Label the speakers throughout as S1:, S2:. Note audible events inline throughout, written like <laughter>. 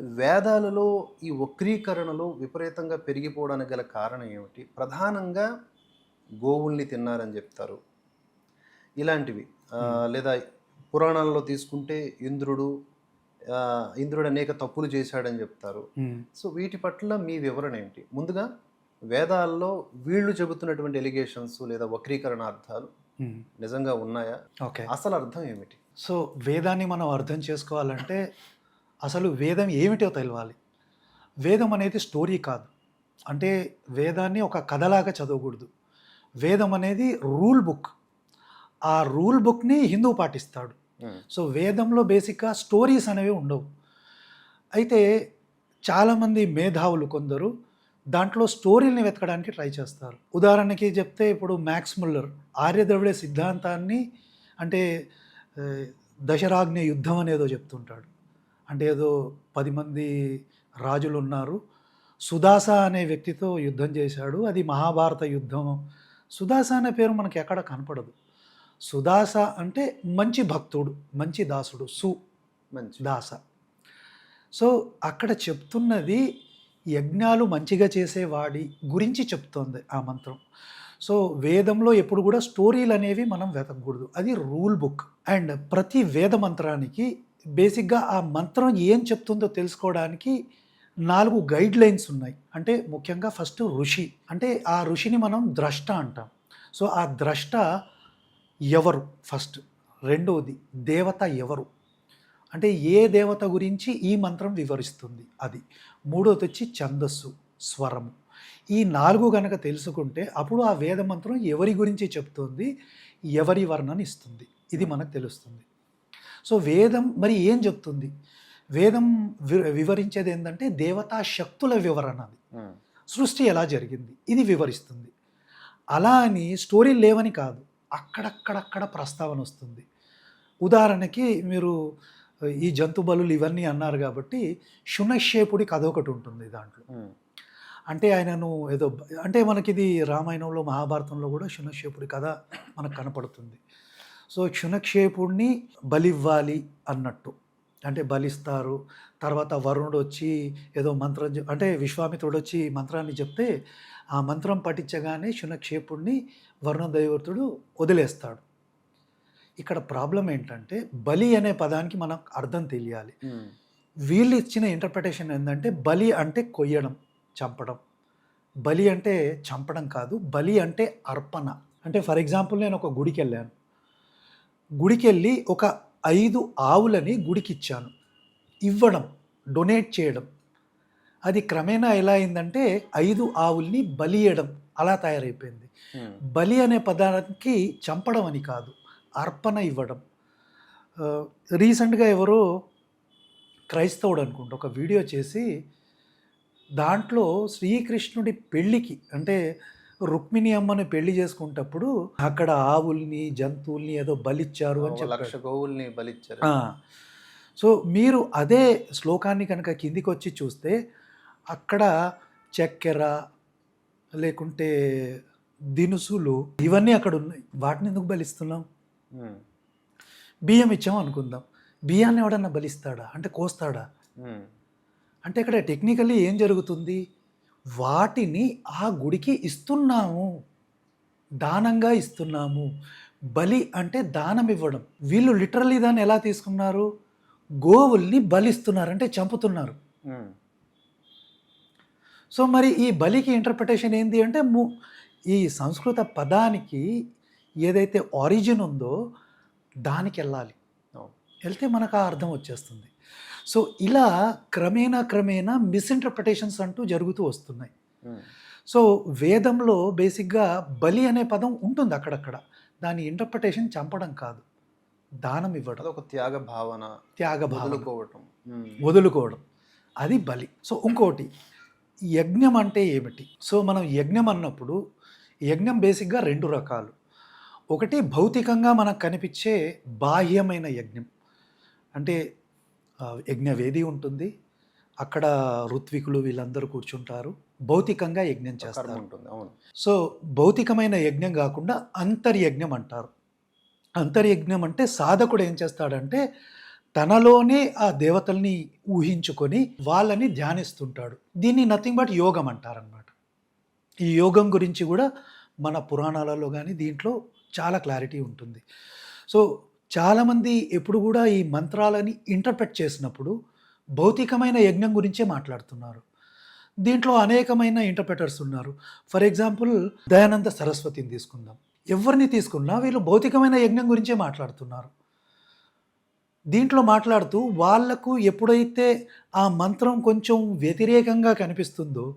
S1: వేదాలలో ఈ వక్రీకరణలు విపరీతంగా పెరిగిపోవడానికి గల కారణం ఏమిటి? ప్రధానంగా గోవుల్ని తిన్నారని చెప్తారు. ఇలాంటివి. లేదా పురాణాలలో తీసుకుంటే ఇంద్రుడు ఇంద్రుడు అనేక తప్పులు చేశాడని చెప్తారు. సో వీటి పట్ల మీ వివరణ ఏంటి ముందుగా వేదాల్లో వీళ్ళు చెబుతున్నటువంటి ఎలిగేషన్స్ లేదా వక్రీకరణ అర్థాలు నిజంగా ఉన్నాయా?
S2: ఓకే.
S1: అసలు అర్థం ఏమిటి?
S2: సో వేదాన్ని మనం అర్థం చేసుకోవాలంటే అసలు వేదం ఏమిటో తెలవాలి. వేదం అనేది స్టోరీ కాదు. అంటే వేదాన్ని ఒక కథలాగా చదవకూడదు. వేదం అనేది రూల్ బుక్. ఆ రూల్ బుక్ని హిందూ పాటిస్తాడు. సో వేదంలో బేసిక్గా స్టోరీస్ అనేవి ఉండవు. అయితే చాలామంది మేధావులు కొందరు దాంట్లో స్టోరీల్ని వెతకడానికి ట్రై చేస్తారు. ఉదాహరణకి చెప్తే ఇప్పుడు మ్యాక్స్ ముల్లర్ ఆర్యద్రవిడ సిద్ధాంతాన్ని అంటే ఆ, దశరాజ్ఞ యుద్ధం అనేదో చెప్తుంటాడు. అంటే ఏదో పది మంది రాజులు ఉన్నారు సుదాస అనే వ్యక్తితో యుద్ధం చేశాడు. అది మహాభారత యుద్ధం. సుదాస అనే పేరు మనకి ఎక్కడ కనపడదు. సుదాస అంటే మంచి భక్తుడు మంచి దాసుడు సు
S1: మంచి.
S2: దాస. సో అక్కడ చెప్తున్నది యజ్ఞాలు మంచిగా చేసేవాడి గురించి చెప్తోంది ఆ మంత్రం. సో వేదంలో ఎప్పుడు కూడా స్టోరీలు అనేవి మనం వెతకూడదు అది రూల్ బుక్. అండ్ ప్రతి వేద మంత్రానికి బేసిక్గా ఆ మంత్రం ఏం చెప్తుందో తెలుసుకోవడానికి నాలుగు గైడ్ లైన్స్ ఉన్నాయి. అంటే ముఖ్యంగా ఫస్ట్ ఋషి. అంటే ఆ ఋషిని మనం ద్రష్ట అంటాం. సో ఆ ద్రష్ట ఎవరు? ఫస్ట్. రెండవది దేవత ఎవరు? అంటే ఏ దేవత గురించి ఈ మంత్రం వివరిస్తుంది? అది. మూడోది వచ్చి ఛందస్సు స్వరము. ఈ నాలుగు గనక తెలుసుకుంటే అప్పుడు ఆ వేద మంత్రం ఎవరి గురించి చెప్తుంది? ఎవరి వర్ణన ఇస్తుంది? ఇది మనకు తెలుస్తుంది. సో వేదం మరి ఏం చెప్తుంది? వేదం వి- వివరించేది ఏంటంటే దేవతా శక్తుల వివరణ అది. సృష్టి ఎలా జరిగింది? ఇది వివరిస్తుంది. అలా అని స్టోరీ లేవని కాదు. అక్కడక్కడక్కడ ప్రస్తావన వస్తుంది. ఉదాహరణకి మీరు ఈ జంతు బలులు ఇవన్నీ అన్నారు కాబట్టి శునశేపుడి కథ ఒకటి ఉంటుంది దాంట్లో. అంటే ఆయనను ఏదో అంటే మనకి ఇది రామాయణంలో మహాభారతంలో కూడా శునక్షేపుడి కథ మనకు కనపడుతుంది. సో క్షుణక్షేపుడిని బలివ్వాలి అన్నట్టు. అంటే బలిస్తారు. తర్వాత వరుణుడు వచ్చి ఏదో మంత్రం అంటే విశ్వామిత్రుడు వచ్చి మంత్రాన్ని చెప్తే ఆ మంత్రం పఠించగానే శునక్షేపుడిని వరుణ దైవతుడు వదిలేస్తాడు. ఇక్కడ ప్రాబ్లం ఏంటంటే బలి అనే పదానికి మనకు అర్థం తెలియాలి. వీళ్ళు ఇచ్చిన ఇంటర్ప్రిటేషన్ ఏంటంటే బలి అంటే కొయ్యడం చంపడం. బలి అంటే చంపడం కాదు బలి అంటే అర్పణ. అంటే ఫర్ ఎగ్జాంపుల్ నేను ఒక గుడికి వెళ్ళాను గుడికి వెళ్ళి ఒక ఐదు ఆవులని గుడికి ఇచ్చాను ఇవ్వడం డొనేట్ చేయడం. అది క్రమేణా ఎలా అయిందంటే ఐదు ఆవుల్ని బలియడం అలా తయారైపోయింది. బలి అనే పదానికి చంపడం అని కాదు అర్పణ ఇవ్వడం. రీసెంట్గా ఎవరో క్రైస్తవుడు అనుకుంటా ఒక వీడియో చేసి దాంట్లో శ్రీకృష్ణుడి పెళ్ళికి అంటే రుక్మిణి అమ్మని పెళ్ళి చేసుకుంటప్పుడు అక్కడ ఆవుల్ని జంతువుల్ని ఏదో బలిచ్చారు అని
S1: ఒక లక్ష గోవుల్ని బలిచ్చారు.
S2: సో మీరు అదే శ్లోకాన్ని కనుక కిందికి వచ్చి చూస్తే అక్కడ చక్కెర లేకుంటే దినుసులు ఇవన్నీ అక్కడ ఉన్నాయి. వాటిని ఎందుకు బలిస్తున్నాం. బియ్యం ఇచ్చాం అనుకుందాం. బియ్యాన్ని ఎవడన్నా బలిస్తాడా? అంటే కోస్తాడా. అంటే ఇక్కడ టెక్నికల్లీ ఏం జరుగుతుంది? వాటిని ఆ గుడికి ఇస్తున్నాము. దానంగా ఇస్తున్నాము. బలి అంటే దానం ఇవ్వడం. వీళ్ళు లిటరల్లీ దాన్ని ఎలా తీసుకున్నారు? గోవుల్ని బలిస్తున్నారు అంటే చంపుతున్నారు. సో మరి ఈ బలికి ఇంటర్ప్రిటేషన్ ఏంటి అంటే ము- ఈ సంస్కృత పదానికి ఏదైతే ఆరిజిన్ ఉందో దానికి వెళ్ళాలి. వెళ్తే మనకు ఆ అర్థం వచ్చేస్తుంది. సో ఇలా క్రమేణా క్రమేణా మిస్ఇంటర్ప్రిటేషన్స్ అంటూ జరుగుతూ వస్తున్నాయి.
S1: ఉమ్.
S2: సో వేదంలో బేసిక్గా బలి అనే పదం ఉంటుంది అక్కడక్కడ. దాని ఇంటర్ప్రిటేషన్ చంపడం కాదు. దానం ఇవ్వడం.
S1: అదొక త్యాగ భావన.
S2: త్యాగ భావన.
S1: వదులుకోవటం. ఉమ్.
S2: వదులుకోవడం. అది బలి. సో ఇంకోటి యజ్ఞం అంటే ఏమిటి? సో మనం యజ్ఞం అన్నప్పుడు యజ్ఞం బేసిక్గా రెండు రకాలు. ఒకటి భౌతికంగా మనకు కనిపించే బాహ్యమైన యజ్ఞం. అంటే యజ్ఞవేది ఉంటుంది. అక్కడ ఋత్వికులు వీళ్ళందరూ కూర్చుంటారు. భౌతికంగా యజ్ఞం చేస్తారు. సో భౌతికమైన యజ్ఞం కాకుండా అంతర్యజ్ఞం అంటారు. అంతర్యజ్ఞం అంటే సాధకుడు ఏం చేస్తాడంటే తనలోనే ఆ దేవతల్ని ఊహించుకొని వాళ్ళని ధ్యానిస్తుంటాడు. దీన్ని నథింగ్ బట్ యోగం అంటారనమాట ఈ యోగం గురించి కూడా మన పురాణాలలో కానీ దీంట్లో చాలా క్లారిటీ ఉంటుంది. సో చాలామంది ఎప్పుడు కూడా ఈ మంత్రాలని ఇంటర్ప్రెట్ చేసినప్పుడు భౌతికమైన యజ్ఞం గురించే మాట్లాడుతున్నారు. దీంట్లో అనేకమైన ఇంటర్ప్రెటర్స్ ఉన్నారు. ఫర్ ఎగ్జాంపుల్ దయానంద సరస్వతిని తీసుకుందాం. ఎవరిని తీసుకున్నా వీళ్ళు భౌతికమైన యజ్ఞం గురించే మాట్లాడుతున్నారు. దీంట్లో మాట్లాడుతూ వాళ్ళకు ఎప్పుడైతే ఆ మంత్రం కొంచెం వ్యతిరేకంగా కనిపిస్తుందో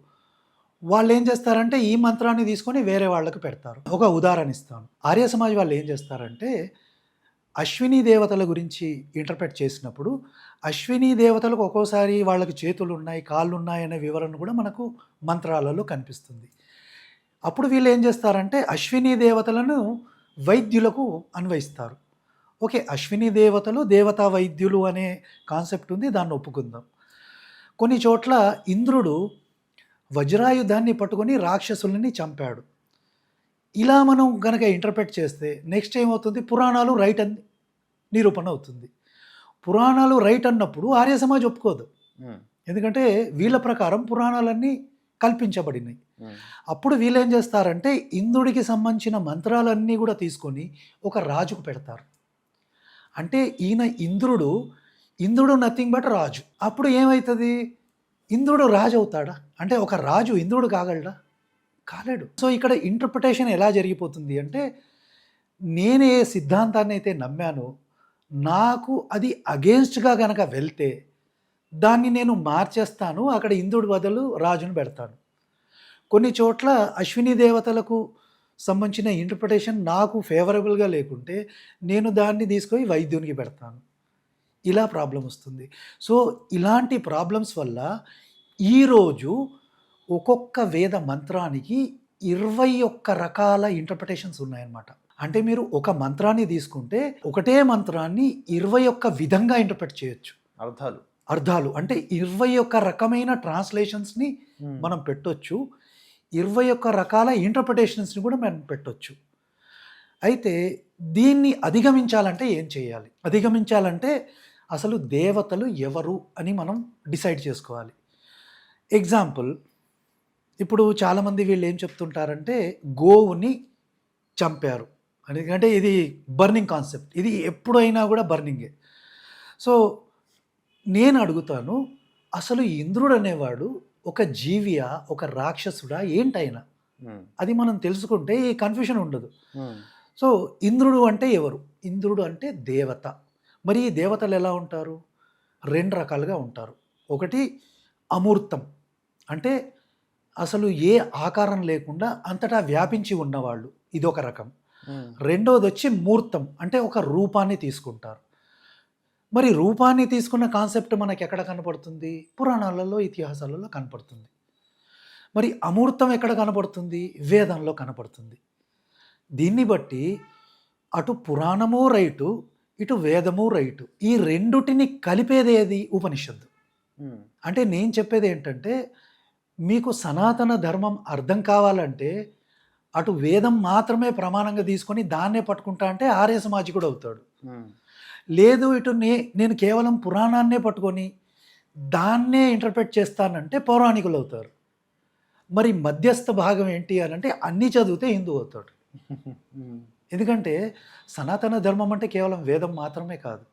S2: వాళ్ళు ఏం చేస్తారంటే ఈ మంత్రాన్ని తీసుకొని వేరే వాళ్ళకు పెడతారు. ఒక ఉదాహరణ ఇస్తాను. ఆర్య సమాజ్ వాళ్ళు ఏం చేస్తారంటే అశ్విని దేవతల గురించి ఇంటర్ప్రెట్ చేసినప్పుడు అశ్విని దేవతలకు ఒక్కోసారి వాళ్ళకి చేతులు ఉన్నాయి కాళ్ళు ఉన్నాయి అనే వివరణ కూడా మనకు మంత్రాలలో కనిపిస్తుంది. అప్పుడు వీళ్ళు ఏం చేస్తారంటే అశ్విని దేవతలను వైద్యులకు అన్వయిస్తారు. ఓకే అశ్విని దేవతలు దేవతా వైద్యులు అనే కాన్సెప్ట్ ఉంది దాన్ని ఒప్పుకుందాం. కొన్ని చోట్ల ఇంద్రుడు వజ్రాయుధాన్ని పట్టుకొని రాక్షసుల్ని చంపాడు. ఇలా మనం కనుక ఇంటర్ప్రెట్ చేస్తే నెక్స్ట్ ఏమవుతుంది? పురాణాలు రైట్ అని నిరూపణ అవుతుంది. పురాణాలు రైట్ అన్నప్పుడు ఆర్య సమాజ్ ఒప్పుకోదు. ఎందుకంటే వీళ్ళ ప్రకారం పురాణాలన్నీ కల్పించబడినాయి. అప్పుడు వీళ్ళు ఏం చేస్తారంటే ఇంద్రుడికి సంబంధించిన మంత్రాలన్నీ కూడా తీసుకొని ఒక రాజుకు పెడతారు. అంటే ఈయన ఇంద్రుడు ఇంద్రుడు నథింగ్ బట్ రాజు. అప్పుడు ఏమవుతుంది ఇంద్రుడు రాజు అవుతాడా? అంటే ఒక రాజు ఇంద్రుడు కాగలడా? కాలేడు. సో ఇక్కడ ఇంటర్ప్రిటేషన్ ఎలా జరిగిపోతుంది అంటే నేను ఏ సిద్ధాంతాన్ని అయితే నమ్మానో నాకు అది అగేన్స్ట్గా కనుక వెళ్తే దాన్ని నేను మార్చేస్తాను అక్కడ ఇంద్రుడి బదులు రాజును పెడతాను. కొన్ని చోట్ల అశ్విని దేవతలకు సంబంధించిన ఇంటర్ప్రిటేషన్ నాకు ఫేవరబుల్గా లేకుంటే నేను దాన్ని తీసుకొని వైద్యునికి పెడతాను. ఇలా ప్రాబ్లం వస్తుంది. సో ఇలాంటి ప్రాబ్లమ్స్ వల్ల ఈరోజు ఒక్కొక్క వేద మంత్రానికి ఇరవై ఒక్క రకాల ఇంటర్ప్రిటేషన్స్ ఉన్నాయన్నమాట. అంటే మీరు ఒక మంత్రాన్ని తీసుకుంటే ఒకటే మంత్రాన్ని ఇరవై ఒక్క విధంగా ఇంటర్ప్రిట్ చేయొచ్చు.
S1: అర్థాలు.
S2: అర్థాలు. అంటే ఇరవై ఒక్క రకమైన ట్రాన్స్లేషన్స్ని
S1: ఉమ్,
S2: మనం పెట్టొచ్చు. ఇరవై ఒక్క రకాల ఇంటర్ప్రిటేషన్స్ని కూడా మనం పెట్టొచ్చు. అయితే దీన్ని అధిగమించాలంటే ఏం చేయాలి? అధిగమించాలంటే అసలు దేవతలు ఎవరు అని మనం డిసైడ్ చేసుకోవాలి. ఎగ్జాంపుల్ ఇప్పుడు చాలామంది వీళ్ళు ఏం చెప్తుంటారంటే గోవుని చంపారు. ఎందుకంటే ఇది బర్నింగ్ కాన్సెప్ట్ ఇది ఎప్పుడైనా కూడా బర్నింగే సో నేను అడుగుతాను అసలు ఇంద్రుడు అనేవాడు ఒక జీవియా ఒక రాక్షసుడా ఏంటైనా?
S1: ఉమ్,
S2: అది మనం తెలుసుకుంటే ఈ కన్ఫ్యూషన్ ఉండదు. సో ఇంద్రుడు అంటే ఎవరు? ఇంద్రుడు అంటే దేవత. మరి ఈ దేవతలు ఎలా ఉంటారు? రెండు రకాలుగా ఉంటారు. ఒకటి అమూర్తం. అంటే అసలు ఏ ఆకారం లేకుండా అంతటా వ్యాపించి ఉన్నవాళ్ళు. ఇదొక రకం. రెండవది వచ్చి మూర్తం అంటే ఒక రూపాన్ని తీసుకుంటారు. మరి రూపాన్ని తీసుకున్న కాన్సెప్ట్ మనకి ఎక్కడ కనపడుతుంది? పురాణాలలో ఇతిహాసాలలో కనపడుతుంది. మరి అమూర్తం ఎక్కడ కనపడుతుంది? వేదంలో కనపడుతుంది. దీన్ని బట్టి అటు పురాణము రైటు ఇటు వేదము రైటు. ఈ రెండుటిని కలిపేది ఏది? ఉపనిషత్తు. అంటే నేను చెప్పేది ఏంటంటే మీకు సనాతన ధర్మం అర్థం కావాలంటే అటు వేదం మాత్రమే ప్రమాణంగా తీసుకొని దాన్నే పట్టుకుంటా అంటే ఆర్య సమాజికుడు అవుతాడు. లేదు ఇటు నే నేను కేవలం పురాణాన్నే పట్టుకొని దాన్నే ఇంటర్ప్రెట్ చేస్తానంటే పౌరాణికులు అవుతారు. మరి మధ్యస్థ భాగం ఏంటి అని అంటే అన్నీ చదివితే హిందూ అవుతాడు. <laughs> ఎందుకంటే సనాతన ధర్మం అంటే కేవలం వేదం మాత్రమే కాదు.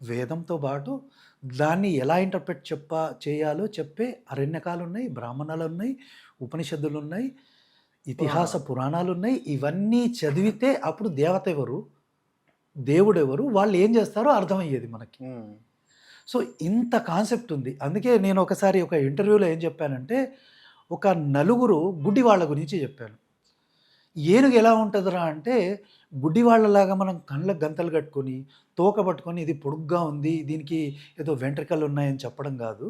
S2: వేదంతో పాటు దాన్ని ఎలా ఇంటర్ప్రెట్ చెప్ప చేయాలో చెప్పే అరణ్యకాలు ఉన్నాయి బ్రాహ్మణాలు ఉన్నాయి ఉపనిషత్తులు ఉన్నాయి ఇతిహాస పురాణాలు ఉన్నాయి ఇవన్నీ చదివితే అప్పుడు దేవత ఎవరు? దేవుడు ఎవరు? వాళ్ళు ఏం చేస్తారో అర్థమయ్యేది మనకి. సో ఇంత కాన్సెప్ట్ ఉంది. అందుకే నేను ఒకసారి ఒక ఇంటర్వ్యూలో ఏం చెప్పానంటే ఒక నలుగురు గుడ్డి వాళ్ళ గురించి చెప్పాను. ఏనుగు ఎలా ఉంటుందిరా అంటే గుడ్డి వాళ్ళలాగా మనం కళ్ళకు గంతలు కట్టుకొని తోక పట్టుకొని ఇది పొడుగ్గా ఉంది దీనికి ఏదో వెంట్రుకలు ఉన్నాయని చెప్పడం కాదు.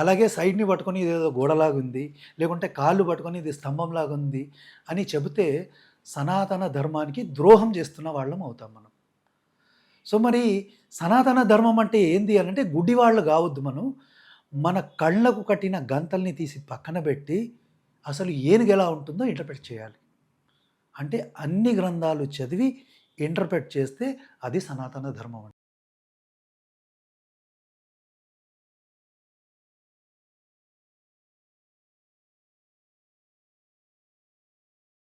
S2: అలాగే సైడ్ని పట్టుకొని ఇది ఏదో గోడలాగా ఉంది లేకుంటే కాళ్ళు పట్టుకొని ఇది స్తంభంలాగా ఉంది అని చెబితే సనాతన ధర్మానికి ద్రోహం చేస్తున్న వాళ్ళం అవుతాం మనం. సో మరి సనాతన ధర్మం అంటే ఏంది అని అంటే గుడ్డివాళ్ళు కావద్దు మనం. మన కళ్ళకు కట్టిన గంతల్ని తీసి పక్కన పెట్టి అసలు ఏనుగు ఎలా ఉంటుందో ఇంటర్ప్రెట్ చేయాలి. అంటే అన్ని గ్రంథాలు చదివి ఇంటర్ప్రెట్ చేస్తే అది సనాతన ధర్మం